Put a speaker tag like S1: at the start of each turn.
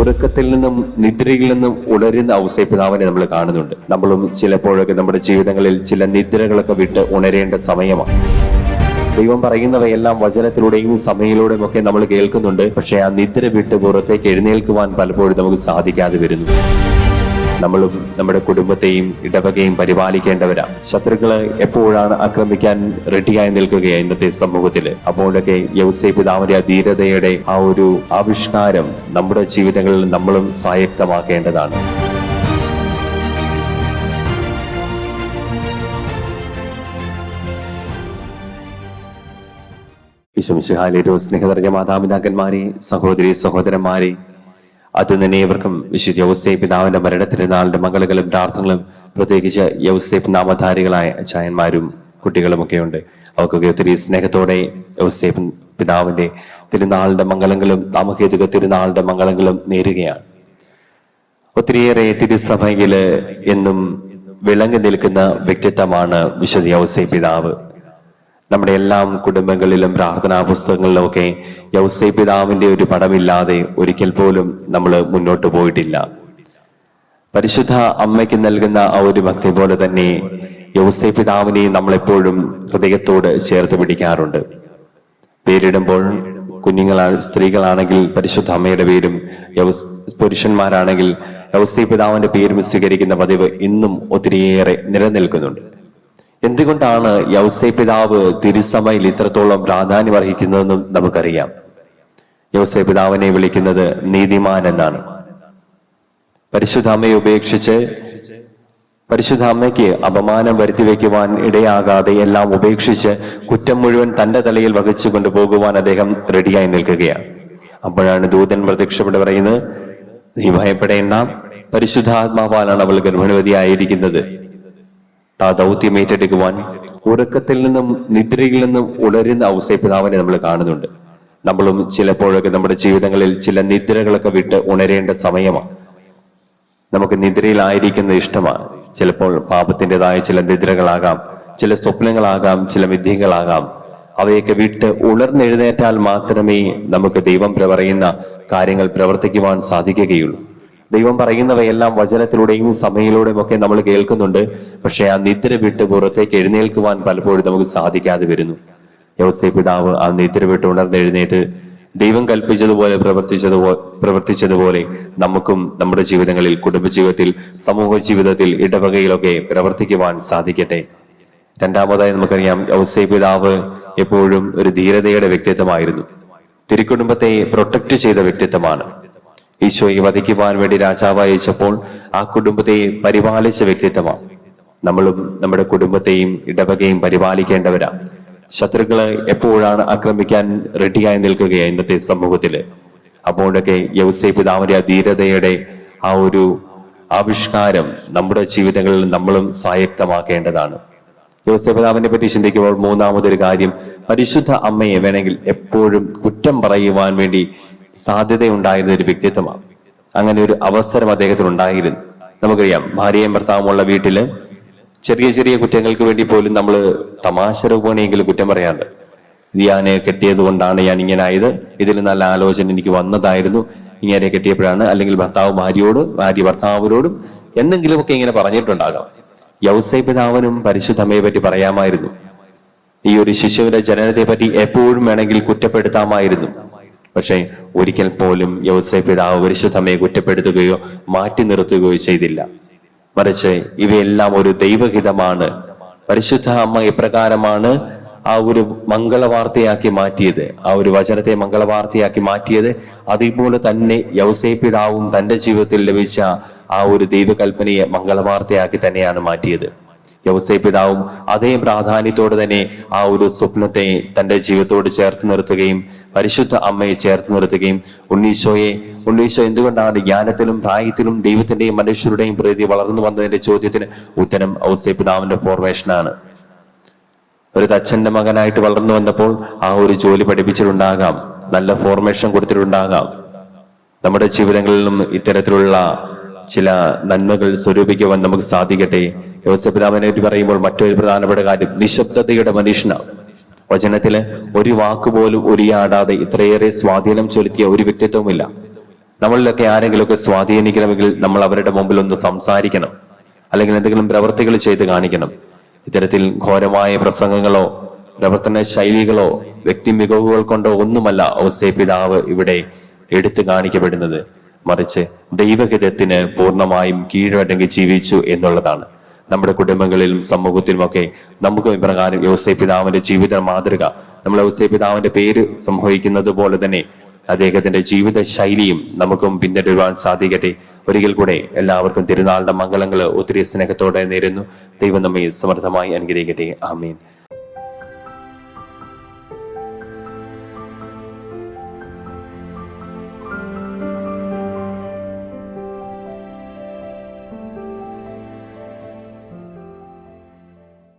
S1: ഉറക്കത്തിൽ നിന്നും നിദ്രയിൽ നിന്നും ഉണരുന്ന ഔസേപിതാവിനെ നമ്മൾ കാണുന്നുണ്ട്. നമ്മളും ചിലപ്പോഴൊക്കെ നമ്മുടെ ജീവിതങ്ങളിൽ ചില നിദ്രകളൊക്കെ വിട്ട് ഉണരേണ്ട സമയമാണ്. ദൈവം പറയുന്നവയെല്ലാം വചനത്തിലൂടെയും സമയയിലൂടെയും ഒക്കെ നമ്മൾ കേൾക്കുന്നുണ്ട്. പക്ഷേ ആ നിദ്ര വിട്ട് പുറത്തേക്ക് എഴുന്നേൽക്കുവാൻ പലപ്പോഴും നമുക്ക് സാധിക്കാതെ വരുന്നു. നമ്മളും നമ്മുടെ കുടുംബത്തെയും ഇടവകയും പരിപാലിക്കേണ്ടവരാ ശത്രുക്കൾ എപ്പോഴാണ് ആക്രമിക്കാൻ റെഡിയായി നിൽക്കുകയാണ് ഇന്നത്തെ സമൂഹത്തിൽ അപ്പോഴൊക്കെ യൗസേ പിതാവിന്റെ ആ ധീരതയുടെ ആ ഒരു ആവിഷ്കാരം നമ്മുടെ ജീവിതങ്ങളിൽ നമ്മളും സ്വായത്തമാക്കേണ്ടതാണ്. വിശ്വമിശുഹാലേറ്റോ സ്നേഹതർഗ മാതാപിതാക്കന്മാരെ സഹോദരി സഹോദരന്മാരെ അത് തന്നെ ഇവർക്കും വിശുദ്ധ യൗസേ പിതാവിന്റെ മരണത്തിരുന്നാളിന്റെ മംഗളങ്ങളും പ്രാർത്ഥനകളും പ്രത്യേകിച്ച് യൗസേപ്പ് നാമധാരികളായ അച്ചായന്മാരും കുട്ടികളുമൊക്കെ ഉണ്ട് അവർക്കൊക്കെ ഒത്തിരി സ്നേഹത്തോടെ യൗസേപ്പ് പിതാവിന്റെ തിരുനാളിന്റെ മംഗളങ്ങളും സാമൂഹ്യതുക തിരുനാളിന്റെ മംഗളങ്ങളും നേരുകയാണ്. ഒത്തിരിയേറെ തിരുസഭയിൽ എന്നും വിളങ്ങി നിൽക്കുന്ന വ്യക്തിത്വമാണ് വിശുദ്ധ യൗസേ പിതാവ്. നമ്മുടെ എല്ലാം കുടുംബങ്ങളിലും പ്രാർത്ഥനാ പുസ്തകങ്ങളിലുമൊക്കെ യൗസൈ പിതാവിന്റെ ഒരു പടമില്ലാതെ ഒരിക്കൽ പോലും നമ്മൾ മുന്നോട്ട് പോയിട്ടില്ല. പരിശുദ്ധ അമ്മയ്ക്ക് നൽകുന്ന ആ ഒരു ഭക്തി പോലെ തന്നെ യൗസൈ പിതാവിനെ നമ്മളെപ്പോഴും ഹൃദയത്തോട് ചേർത്ത് പിടിക്കാറുണ്ട്. പേരിടുമ്പോൾ കുഞ്ഞുങ്ങളാ സ്ത്രീകളാണെങ്കിൽ പരിശുദ്ധ അമ്മയുടെ പേരും പുരുഷന്മാരാണെങ്കിൽ യൗസൈ പിതാവിന്റെ പേരും സ്വീകരിക്കുന്ന പതിവ് ഇന്നും ഒത്തിരിയേറെ നിലനിൽക്കുന്നുണ്ട്. എന്തുകൊണ്ടാണ് യൗസേ പിതാവ് തിരുസഭയിൽ ഇത്രത്തോളം പ്രാധാന്യം അർഹിക്കുന്നതെന്നും നമുക്കറിയാം. യൗസേ പിതാവിനെ വിളിക്കുന്നത് നീതിമാൻ എന്നാണ്. പരിശുദ്ധ അമ്മയെ ഉപേക്ഷിച്ച് പരിശുദ്ധ അമ്മയ്ക്ക് അപമാനം വരുത്തി വയ്ക്കുവാൻ ഇടയാകാതെ എല്ലാം ഉപേക്ഷിച്ച് കുറ്റം മുഴുവൻ തന്റെ തലയിൽ വഹിച്ചു കൊണ്ടുപോകുവാൻ അദ്ദേഹം റെഡിയായി നിൽക്കുകയാണ്. അപ്പോഴാണ് ദൂതൻ പ്രത്യക്ഷപ്പെട്ട് പറയുന്നത് നീ ഭയപ്പെടേണ്ട. പരിശുദ്ധാത്മാവാലാണ് അവൾ ഗർഭിണിവതിയായിരിക്കുന്നത് ആ ദൗത്യം ഏറ്റെടുക്കുവാൻ ഉറക്കത്തിൽ നിന്നും നിദ്രയിൽ നിന്നും ഉണരുന്ന ഔസേപിതാവിനെ നമ്മൾ കാണുന്നുണ്ട്. നമ്മളും ചിലപ്പോഴൊക്കെ നമ്മുടെ ജീവിതങ്ങളിൽ ചില നിദ്രകളൊക്കെ വിട്ട് ഉണരേണ്ട സമയമാണ് നമുക്ക് നിദ്രയിലായിരിക്കുന്നത് ഇഷ്ടമാണ് ചിലപ്പോൾ പാപത്തിന്റെതായ ചില നിദ്രകളാകാം ചില സ്വപ്നങ്ങളാകാം ചില വിദ്യകളാകാം അവയൊക്കെ വിട്ട് ഉണർന്നെഴുന്നേറ്റാൽ മാത്രമേ നമുക്ക് ദൈവം പറയുന്ന കാര്യങ്ങൾ പ്രവർത്തിക്കുവാൻ സാധിക്കുകയുള്ളൂ. ദൈവം പറയുന്നവയെല്ലാം വചനത്തിലൂടെയും സമയയിലൂടെയും ഒക്കെ നമ്മൾ കേൾക്കുന്നുണ്ട്. പക്ഷെ ആ നിദ്ര വിട്ട് പുറത്തേക്ക് എഴുന്നേൽക്കുവാൻ പലപ്പോഴും നമുക്ക് സാധിക്കാതെ വരുന്നു. യോസേ പിതാവ് ആ നിദ്ര വിട്ട് ഉണർന്നെഴുന്നേറ്റ് ദൈവം കൽപ്പിച്ചതുപോലെ പ്രവർത്തിച്ചതുപോലെ പ്രവർത്തിച്ചതുപോലെ നമുക്കും നമ്മുടെ ജീവിതങ്ങളിൽ കുടുംബജീവിതത്തിൽ സമൂഹ ജീവിതത്തിൽ ഇടവകയിലൊക്കെ പ്രവർത്തിക്കുവാൻ സാധിക്കട്ടെ. രണ്ടാമതായി നമുക്കറിയാം യോസേ പിതാവ് എപ്പോഴും ഒരു ധീരതയുടെ വ്യക്തിത്വമായിരുന്നു. തിരുക്കുടുംബത്തെ പ്രൊട്ടക്ട് ചെയ്ത വ്യക്തിത്വമാണ്. ഈശോയെ വധിക്കുവാൻ വേണ്ടി രാജാവ് അയച്ചപ്പോൾ ആ കുടുംബത്തെ പരിപാലിച്ച വ്യക്തിത്വമാണ് നമ്മളും നമ്മുടെ കുടുംബത്തെയും ഇടവകയും പരിപാലിക്കേണ്ടവരാ. ശത്രുക്കളെ എപ്പോഴാണ് ആക്രമിക്കാൻ റെഡിയായി നിൽക്കുകയാണ് ഇന്നത്തെ സമൂഹത്തിൽ? അപ്പോഴൊക്കെ യൗസേ പിതാവിന്റെ ആ ധീരതയുടെ ആ ഒരു ആവിഷ്കാരം നമ്മുടെ ജീവിതങ്ങളിൽ നമ്മളും സായക്തമാക്കേണ്ടതാണ് യൗസൈ യോസഫിതാവിനെ പറ്റി ചിന്തിക്കുമ്പോൾ മൂന്നാമതൊരു കാര്യം പരിശുദ്ധ അമ്മയെ വേണമെങ്കിൽ എപ്പോഴും കുറ്റം പറയുവാൻ വേണ്ടി സാധ്യതയുണ്ടായിരുന്ന ഒരു വ്യക്തിത്വമാണ്. അങ്ങനെ ഒരു അവസരം അദ്ദേഹത്തിന് ഉണ്ടായിരുന്നു നമുക്കറിയാം ഭാര്യയും ഭർത്താവുമുള്ള വീട്ടിൽ ചെറിയ ചെറിയ കുറ്റങ്ങൾക്ക് വേണ്ടി പോലും നമ്മൾ തമാശ രൂപേണെങ്കിലും കുറ്റം പറയാറുണ്ട്. ഇത് ഞാൻ കെട്ടിയത് കൊണ്ടാണ് ഞാൻ ഇങ്ങനെ ആയത് ഇതിൽ നല്ല ആലോചന എനിക്ക് വന്നതായിരുന്നു. ഇങ്ങനെ കെട്ടിയപ്പോഴാണ് അല്ലെങ്കിൽ ഭർത്താവ് ഭാര്യയോട് ഭാര്യ ഭർത്താവിനോടും എന്തെങ്കിലുമൊക്കെ ഇങ്ങനെ പറഞ്ഞിട്ടുണ്ടാകാം. യൗസൈ പിതാവിനും പരിശുദ്ധമ്മയെ പറ്റി പറയാമായിരുന്നു. ഈ ഒരു ശിശുവിന്റെ ജനനത്തെ പറ്റി എപ്പോഴും വേണമെങ്കിൽ കുറ്റപ്പെടുത്താമായിരുന്നു. പക്ഷേ ഒരിക്കൽ പോലും യൗസേ പിതാവ് പരിശുദ്ധമ്മയെ കുറ്റപ്പെടുത്തുകയോ മാറ്റി നിർത്തുകയോ ചെയ്തില്ല. മറിച്ച് ഇവയെല്ലാം ഒരു ദൈവഹിതമാണ്. പരിശുദ്ധ അമ്മ ഇപ്രകാരമാണ് ആ ഒരു മംഗളവാർത്തയാക്കി മാറ്റിയത്? ആ ഒരു വചനത്തെ മംഗളവാർത്തയാക്കി മാറ്റിയത്? അതേപോലെ തന്നെ യൗസേ പിതാവും തന്റെ ജീവിതത്തിൽ ലഭിച്ച ആ ഒരു ദൈവകൽപ്പനയെ മംഗളവാർത്തയാക്കി തന്നെയാണ് മാറ്റിയത്. യൗസേ പിതാവും അതേ പ്രാധാന്യത്തോടെ തന്നെ ആ ഒരു സ്വപ്നത്തെ തന്റെ ജീവിതത്തോട് ചേർത്ത് നിർത്തുകയും പരിശുദ്ധ അമ്മയെ ചേർത്ത് നിർത്തുകയും ഉണ്ണീശോയെ ഉണ്ണീശോ എന്തുകൊണ്ടാണ് ജ്ഞാനത്തിലും പ്രായത്തിലും ദൈവത്തിന്റെയും മനുഷ്യരുടെയും പ്രീതി വളർന്നു വന്നതിന്റെ ചോദ്യത്തിന് ഉത്തരം ഔസേ പിതാവിന്റെ ഫോർമേഷനാണ് ഒരു തച്ഛന്റെ മകനായിട്ട് വളർന്നു വന്നപ്പോൾ ആ ഒരു ജോലി പഠിപ്പിച്ചിട്ടുണ്ടാകാം നല്ല ഫോർമേഷൻ കൊടുത്തിട്ടുണ്ടാകാം. നമ്മുടെ ജീവിതങ്ങളിലും ഇത്തരത്തിലുള്ള ചില നന്മകൾ സ്വരൂപിക്കുവാൻ നമുക്ക് സാധിക്കട്ടെ. യോസപിതാവിനെ പറ്റി പറയുമ്പോൾ മറ്റൊരു പ്രധാനപ്പെട്ട കാര്യം നിശബ്ദതയുടെ മനുഷ്യനാണ് വചനത്തിൽ ഒരു വാക്കുപോലും ഉരിയാടാതെ ഇത്രയേറെ സ്വാധീനം ചെലുത്തിയ ഒരു വ്യക്തിത്വമില്ല നമ്മളിലൊക്കെ ആരെങ്കിലുമൊക്കെ സ്വാധീനിക്കണമെങ്കിൽ നമ്മൾ അവരുടെ മുമ്പിൽ ഒന്ന് സംസാരിക്കണം. അല്ലെങ്കിൽ എന്തെങ്കിലും പ്രവർത്തികൾ ചെയ്ത് കാണിക്കണം. ഇത്തരത്തിൽ ഘോരമായ പ്രസംഗങ്ങളോ പ്രവർത്തന ശൈലികളോ വ്യക്തി മികവുകൾ കൊണ്ടോ ഒന്നുമല്ല ഔസേ പിതാവ് ഇവിടെ എടുത്തു കാണിക്കപ്പെടുന്നത്. മറിച്ച് ദൈവഹിതത്തിന് പൂർണമായും കീഴടങ്ങി ജീവിച്ചു എന്നുള്ളതാണ്. നമ്മുടെ കുടുംബങ്ങളിലും സമൂഹത്തിലുമൊക്കെ നമുക്ക് ഇപ്രകാരം വ്യവസായ പിതാവിന്റെ ജീവിത മാതൃക നമ്മൾ വ്യവസായ പിതാവിന്റെ പേര് സംഭവിക്കുന്നത് പോലെ തന്നെ അദ്ദേഹത്തിന്റെ ജീവിത ശൈലിയും നമുക്കും പിന്തുടരുവാൻ സാധിക്കട്ടെ. ഒരിക്കൽ കൂടെ എല്ലാവർക്കും തിരുനാളിന്റെ മംഗളങ്ങൾ ഒത്തിരി സ്നേഹത്തോടെ നേരുന്നു. ദൈവം നമ്മെ സമർത്ഥമായി അനുഗ്രഹിക്കട്ടെ. ആമീൻ.